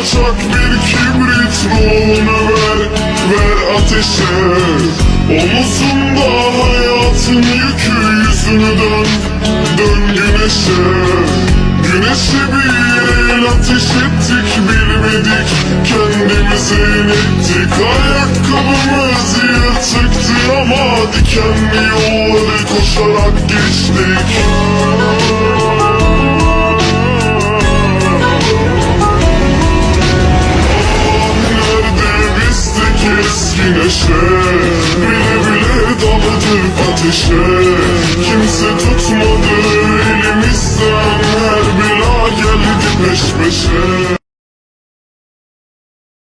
Yatak bir kibrit ruhunu ver, ver ateşe. Omuzunda hayatın yükü yüzünü dön, dön güneşe. Güneşe bir el ateş ettik bilmedik Kendimizi yenildik ayakkabımız yırtıktı ama Dikenli yolları koşarak geçtik. Neşe Bile bile daladık ateşe. Kimse tutmadı elimizden. Her bela geldi peş peşe